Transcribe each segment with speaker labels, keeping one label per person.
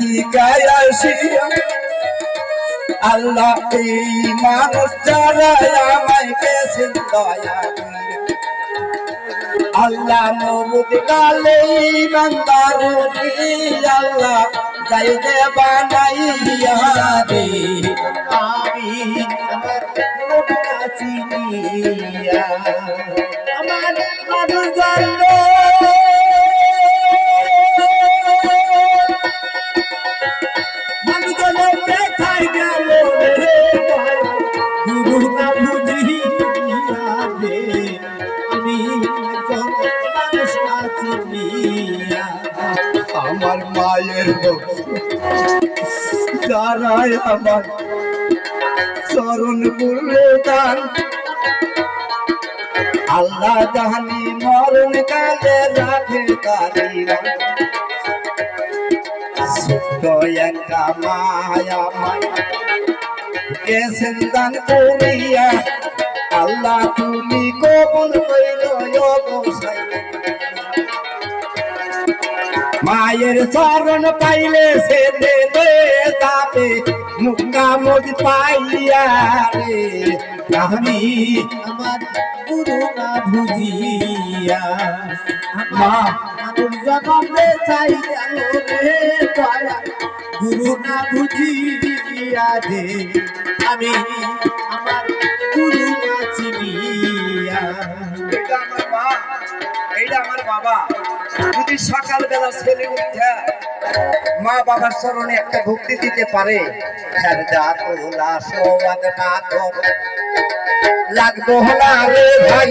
Speaker 1: দিকায় আসিয়া আল্লাহ এই মানুষ যারা আমায় গেছে দয়া। আল্লাহ নবুদ কালে ইমানদার আল্লাহ যাই দে বানাইয়া
Speaker 2: রে আমি আমার চিনিয়া। আমার মানুষ জন্ম
Speaker 1: আমার মায়ের যারাই আমার চরণ করলে দান, আল্লাহ জাহানি মরণ কালে রাখে তারিবান দয়াকা মায়া মায়া। গেছেন দান করিয়া, আল্লাহ তুমি কবল কইল মায়ের চরণ পাইলে সে দেবে যাবে, মুক্তা মজ পাইয়া রে।
Speaker 2: আমি আমার গুরু না জগতে চাই রে দয়া। গুরু না বুঝিয়া দে আমি আমার গুরু না চিনিয়া।
Speaker 1: এটা আমার মা এইটা আমার বাবা। যদি সকালবেলা ছেলে উঠে মা বাবার চরণে একটা ভক্তি দিতে পারে লাগবো হলা রে ভাই।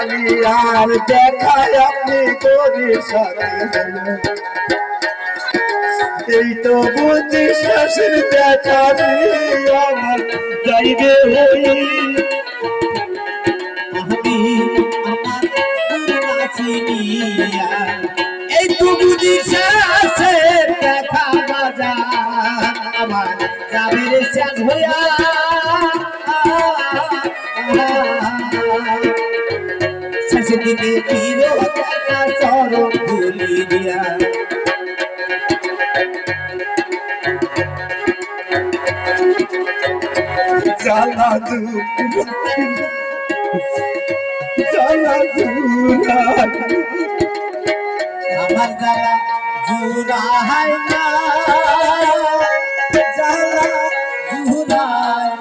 Speaker 2: আমি
Speaker 1: আর দেখায় আপনি করি এই তো বুঝি শাশুর দেখা আমার যাইবে হই
Speaker 2: এই তো বুঝি শেষে দেখা বাজার। আমার যাবে চাঁদ হইয়া দিকে ফিরে দেখা চরণ ভুলি দিয়া
Speaker 1: জ্বালা দূর জ্বালা দূর
Speaker 2: আমার জ্বালা না জ্বালা জুড়াই না